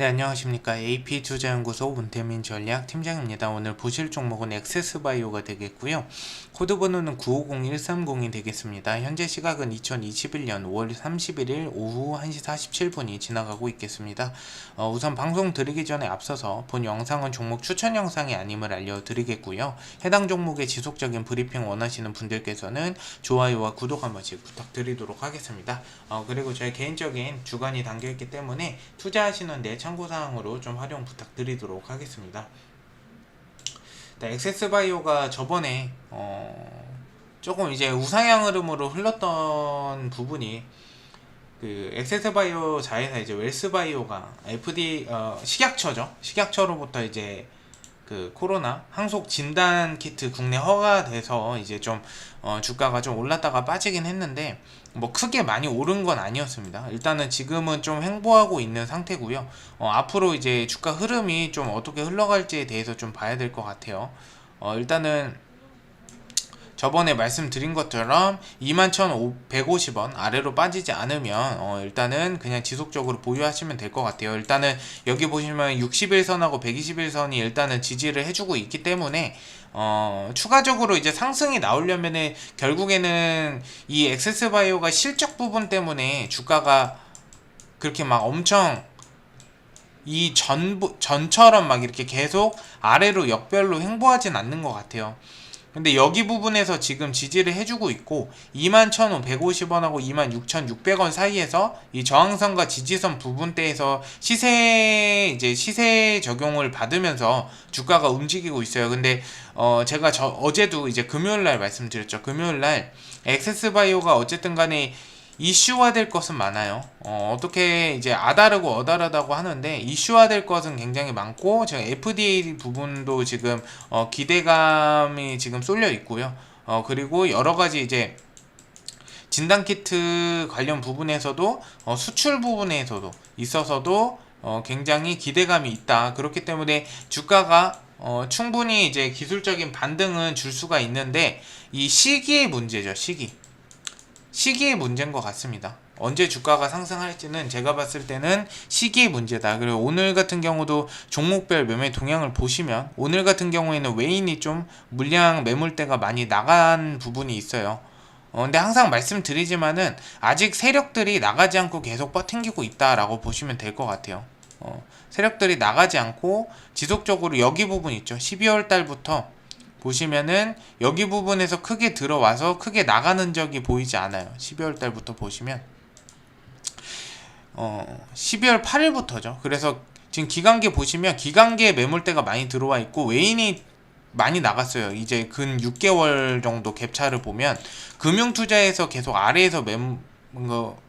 네, 안녕하십니까. AP투자연구소 문태민 전략 팀장입니다. 오늘 보실 종목은 엑세스바이오가 되겠고요. 코드 번호는 950130이 되겠습니다. 현재 시각은 2021년 5월 31일 오후 1시 47분이 지나가고 있겠습니다. 어, 우선 방송 드리기 전에 앞서서 본 영상은 종목 추천 영상이 아님을 알려드리겠고요. 해당 종목의 지속적인 브리핑 원하시는 분들께서는 좋아요와 구독 한 번씩 부탁드리도록 하겠습니다. 어, 그리고 저희 개인적인 주관이 담겨있기 때문에 투자하시는 내 참고사항으로 좀 활용 부탁드리도록 하겠습니다. 네, 엑세스바이오가 저번에 어, 조금 이제 우상향 흐름으로 흘렀던 부분이 그 엑세스바이오 자회사 이제 웰스바이오가 FD 어, 식약처죠 식약처로부터 이제 그 코로나 항속 진단 키트 국내 허가돼서 이제 좀 어, 주가가 좀 올랐다가 빠지긴 했는데 뭐 크게 많이 오른 건 아니었습니다. 일단은 지금은 좀 횡보하고 있는 상태고요. 어, 앞으로 이제 주가 흐름이 좀 어떻게 흘러갈지에 대해서 좀 봐야 될 것 같아요. 어, 일단은 저번에 말씀드린 것처럼 21,150원 아래로 빠지지 않으면 어 일단은 그냥 지속적으로 보유하시면 될 것 같아요. 일단은 여기 보시면 61선하고 121선이 일단은 지지를 해주고 있기 때문에 어 추가적으로 이제 상승이 나오려면은 결국에는 이 엑세스바이오가 실적 부분 때문에 주가가 그렇게 막 엄청 이 전부 전처럼 막 이렇게 계속 아래로 역별로 횡보하진 않는 것 같아요. 근데 여기 부분에서 지금 지지를 해주고 있고 21,150원하고 26,600원 사이에서 이 저항선과 지지선 부분대에서 시세 이제 시세 적용을 받으면서 주가가 움직이고 있어요. 근데 어 제가 저 어제도 이제 금요일 날 말씀드렸죠. 금요일 날 엑세스바이오가 어쨌든 간에 이슈화될 것은 많아요. 어, 어떻게 이제 아다르고 어다르다고 하는데 이슈화될 것은 굉장히 많고 제가 FDA 부분도 지금 어, 기대감이 지금 쏠려 있고요. 어, 그리고 여러 가지 이제 진단 키트 관련 부분에서도 어, 수출 부분에서도 있어서도 어, 굉장히 기대감이 있다. 그렇기 때문에 주가가 어, 충분히 이제 기술적인 반등은 줄 수가 있는데 이 시기의 문제죠. 시기. 시기의 문제인 것 같습니다. 언제 주가가 상승할지는 제가 봤을 때는 시기의 문제다. 그리고 오늘 같은 경우도 종목별 매매 동향을 보시면 오늘 같은 경우에는 외인이 좀 물량 매물대가 많이 나간 부분이 있어요. 어, 근데 항상 말씀드리지만은 아직 세력들이 나가지 않고 계속 버팅기고 있다라고 보시면 될 것 같아요. 어, 세력들이 나가지 않고 지속적으로 여기 부분 있죠. 12월 달부터 보시면은 여기 부분에서 크게 들어와서 크게 나가는 적이 보이지 않아요. 12월 달부터 보시면 어 12월 8일부터죠. 그래서 지금 기간계 보시면 기간계 매물대가 많이 들어와 있고 외인이 많이 나갔어요. 이제 근 6개월 정도 갭차를 보면 금융투자에서 계속 아래에서 매,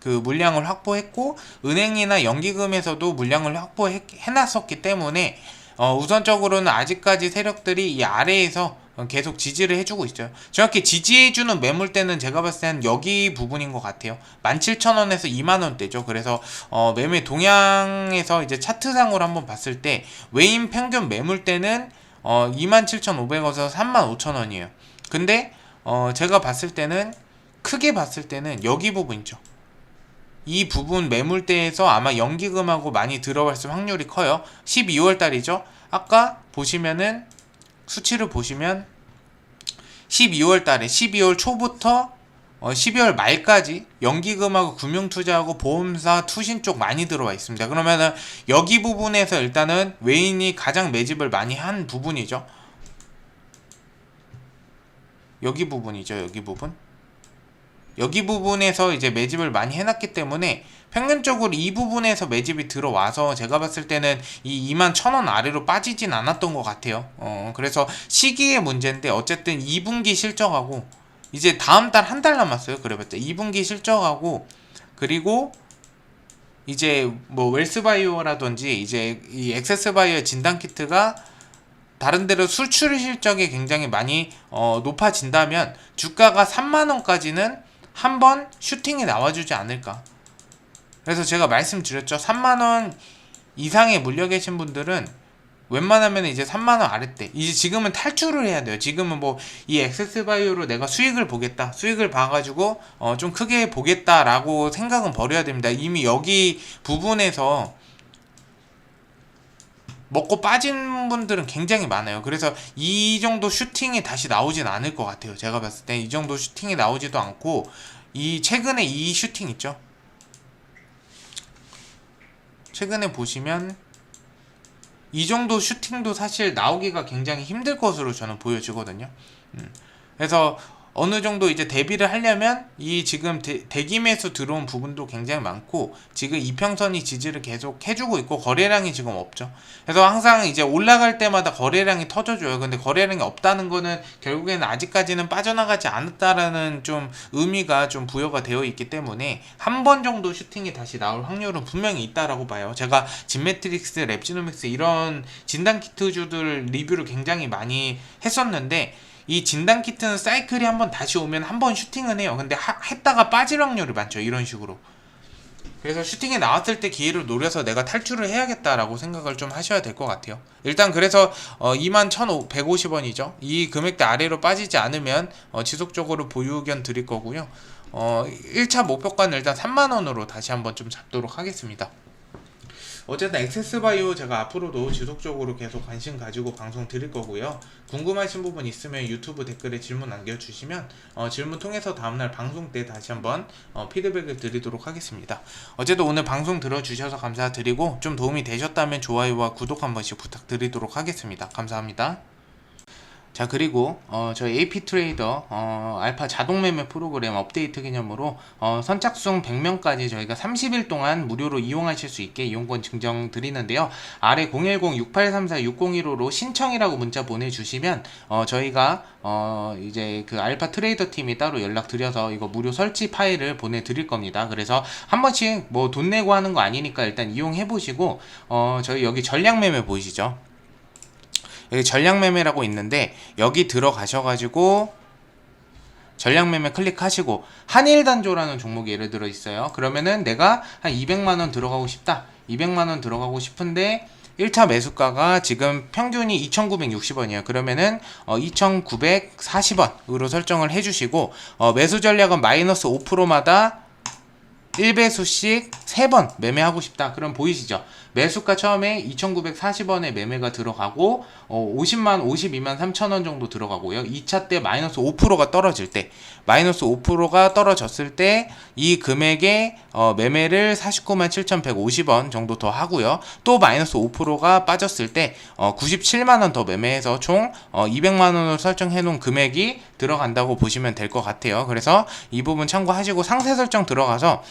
그 물량을 확보했고 은행이나 연기금에서도 물량을 확보해놨었기 때문에 어, 우선적으로는 아직까지 세력들이 이 아래에서 계속 지지를 해주고 있어요. 정확히 지지해주는 매물대는 제가 봤을 때는 여기 부분인 것 같아요. 17,000원에서 2만원대죠. 그래서 어, 매매 동향에서 이제 차트상으로 한번 봤을 때 외인 평균 매물대는 어, 27,500원에서 35,000원이에요. 근데 어, 제가 봤을 때는 크게 봤을 때는 여기 부분이죠. 이 부분 매물대에서 아마 연기금하고 많이 들어갈 확률이 커요. 12월 달이죠. 아까 보시면은 수치를 보시면 12월 달에 12월 초부터 어 12월 말까지 연기금하고 금융투자하고 보험사 투신 쪽 많이 들어와 있습니다. 그러면은 여기 부분에서 일단은 외인이 가장 매집을 많이 한 부분이죠. 여기 부분이죠. 여기 부분. 여기 부분에서 이제 매집을 많이 해놨기 때문에 평균적으로 이 부분에서 매집이 들어와서 제가 봤을 때는 이 2만 1천원 아래로 빠지진 않았던 것 같아요. 어, 그래서 시기의 문제인데 어쨌든 2분기 실적하고 이제 다음 달 한 달 남았어요. 그래봤자 2분기 실적하고 그리고 이제 뭐 웰스바이오라든지 이제 이 엑세스바이오 진단 키트가 다른 데로 수출 실적이 굉장히 많이 어, 높아진다면 주가가 3만 원까지는 한번 슈팅이 나와주지 않을까. 그래서 제가 말씀드렸죠. 3만원 이상에 물려 계신 분들은 웬만하면 이제 3만원 아래때 이제 지금은 탈출을 해야 돼요. 지금은 뭐이 액세스바이오로 내가 수익을 보겠다. 수익을 봐가지고 어 좀 크게 보겠다라고 생각은 버려야 됩니다. 이미 여기 부분에서 먹고 빠진 분들은 굉장히 많아요. 그래서 이 정도 슈팅이 다시 나오진 않을 것 같아요. 제가 봤을 때 이 정도 슈팅이 나오지도 않고 이 최근에 이 슈팅 있죠. 최근에 보시면 이 정도 슈팅도 사실 나오기가 굉장히 힘들 것으로 저는 보여지거든요. 음. 그래서 어느 정도 이제 대비를 하려면 이 지금 대, 대기 매수 들어온 부분도 굉장히 많고 지금 이평선이 지지를 계속 해주고 있고 거래량이 지금 없죠. 그래서 항상 이제 올라갈 때마다 거래량이 터져줘요. 근데 거래량이 없다는 거는 결국에는 아직까지는 빠져나가지 않았다라는 좀 의미가 좀 부여가 되어 있기 때문에 한 번 정도 슈팅이 다시 나올 확률은 분명히 있다라고 봐요. 제가 진매트릭스, 랩지노믹스 이런 진단 키트주들 리뷰를 굉장히 많이 했었는데 이 진단 키트는 사이클이 한번 다시 오면 한 번 슈팅은 해요. 근데 하- 했다가 빠질 확률이 많죠. 이런 식으로. 그래서 슈팅이 나왔을 때 기회를 노려서 내가 탈출을 해야겠다라고 생각을 좀 하셔야 될 것 같아요. 일단 그래서 어, 21,150원이죠. 이 금액대 아래로 빠지지 않으면 어, 지속적으로 보유 의견 드릴 거고요. 어, 1차 목표가는 일단 3만원으로 다시 한번 좀 잡도록 하겠습니다. 어쨌든 액세스바이오 제가 앞으로도 지속적으로 계속 관심 가지고 방송 드릴 거고요. 궁금하신 부분 있으면 유튜브 댓글에 질문 남겨주시면 어, 질문 통해서 다음날 방송 때 다시 한번 어, 피드백을 드리도록 하겠습니다. 어제도 오늘 방송 들어주셔서 감사드리고 좀 도움이 되셨다면 좋아요와 구독 한 번씩 부탁드리도록 하겠습니다. 감사합니다. 자 그리고 어, 저희 AP 트레이더 어, 알파 자동 매매 프로그램 업데이트 기념으로 어, 선착순 100명까지 저희가 30일 동안 무료로 이용하실 수 있게 이용권 증정 드리는데요. 아래 010-6834-6015로 신청이라고 문자 보내주시면 어, 저희가 어, 이제 그 알파 트레이더 팀이 따로 연락 드려서 이거 무료 설치 파일을 보내드릴 겁니다. 그래서 한 번씩 뭐 돈 내고 하는 거 아니니까 일단 이용해 보시고 어, 저희 여기 전략 매매 보이시죠? 여기 전략 매매라고 있는데 여기 들어가셔가지고 전략 매매 클릭하시고 한일 단조라는 종목이 예를 들어 있어요. 그러면은 내가 한 200만 원 들어가고 싶다. 200만 원 들어가고 싶은데 1차 매수가가 지금 평균이 2,960원이에요. 그러면은 어, 2,940원으로 설정을 해주시고 어, 매수 전략은 마이너스 5%마다 1배수씩 3번 매매하고 싶다. 그럼 보이시죠? 매수가 처음에 2,940원에 매매가 들어가고 어, 50만, 52만 3천 원 정도 들어가고요. 2차 때 마이너스 5%가 떨어질 때 마이너스 5%가 떨어졌을 때 이 금액에 어, 매매를 49만 7,150원 정도 더 하고요. 또 마이너스 5%가 빠졌을 때 어, 97만 원 더 매매해서 총 어, 200만 원으로 설정해 놓은 금액이 들어간다고 보시면 될 것 같아요. 그래서 이 부분 참고하시고 상세 설정 들어가서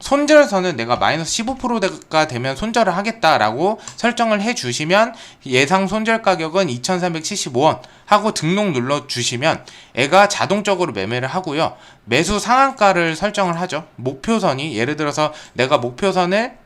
손절선은 내가 마이너스 15%가 되면 손절을 하겠다라고 설정을 해 주시면 예상 손절 가격은 2,375원 하고 등록 눌러 주시면 애가 자동적으로 매매를 하고요. 매수 상한가를 설정을 하죠. 목표선이 예를 들어서 내가 목표선을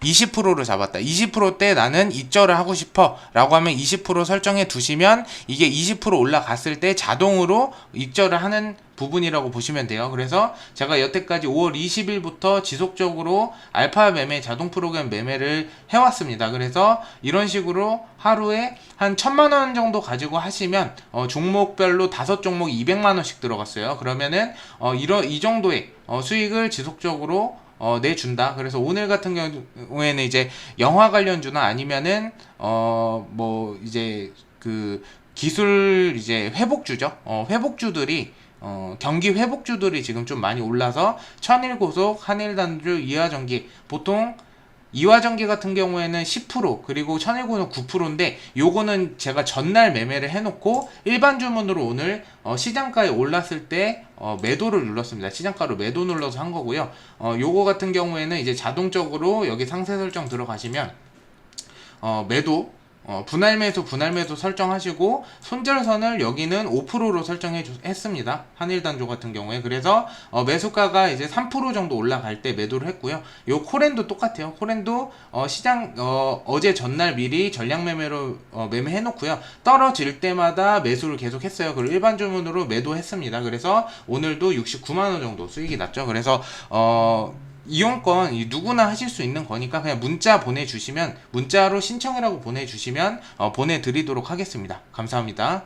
20%를 잡았다. 20%때 나는 입절을 하고 싶어. 라고 하면 20% 설정해 두시면 이게 20% 올라갔을 때 자동으로 입절을 하는 부분이라고 보시면 돼요. 그래서 제가 여태까지 5월 20일부터 지속적으로 알파 매매 자동 프로그램 매매를 해왔습니다. 그래서 이런 식으로 하루에 한 천만 원 정도 가지고 하시면 어, 종목별로 다섯 종목 200만 원씩 들어갔어요. 그러면은 어, 이러, 이 정도의 어, 수익을 지속적으로 어, 내준다. 그래서 오늘 같은 경우에는 이제 영화 관련주나 아니면은 어, 뭐 이제 그 기술 이제 회복주죠. 어, 회복주들이 어, 경기 회복주들이 지금 좀 많이 올라서 천일고속, 한일단주, 이하전기 보통 이화전기 같은 경우에는 10% 그리고 천일고는 9%인데 요거는 제가 전날 매매를 해놓고 일반 주문으로 오늘 어, 시장가에 올랐을 때 어, 매도를 눌렀습니다. 시장가로 매도 눌러서 한 거고요. 어, 요거 같은 경우에는 이제 자동적으로 여기 상세 설정 들어가시면 어, 매도 어, 분할 매수 분할 매수 설정하시고 손절선을 여기는 5%로 설정해 주, 했습니다. 한일단조 같은 경우에 그래서 어, 매수가가 이제 3% 정도 올라갈 때 매도를 했고요. 요 코렌도 똑같아요. 코렌도 어, 시장 어, 어제 전날 미리 전량 매매로 어, 매매해 놓고요. 떨어질 때마다 매수를 계속 했어요. 그리고 일반 주문으로 매도했습니다. 그래서 오늘도 69만 원 정도 수익이 났죠. 그래서 어 이용권 이 누구나 하실 수 있는 거니까 그냥 문자 보내주시면 문자로 신청이라고 보내주시면 어, 보내드리도록 하겠습니다. 감사합니다.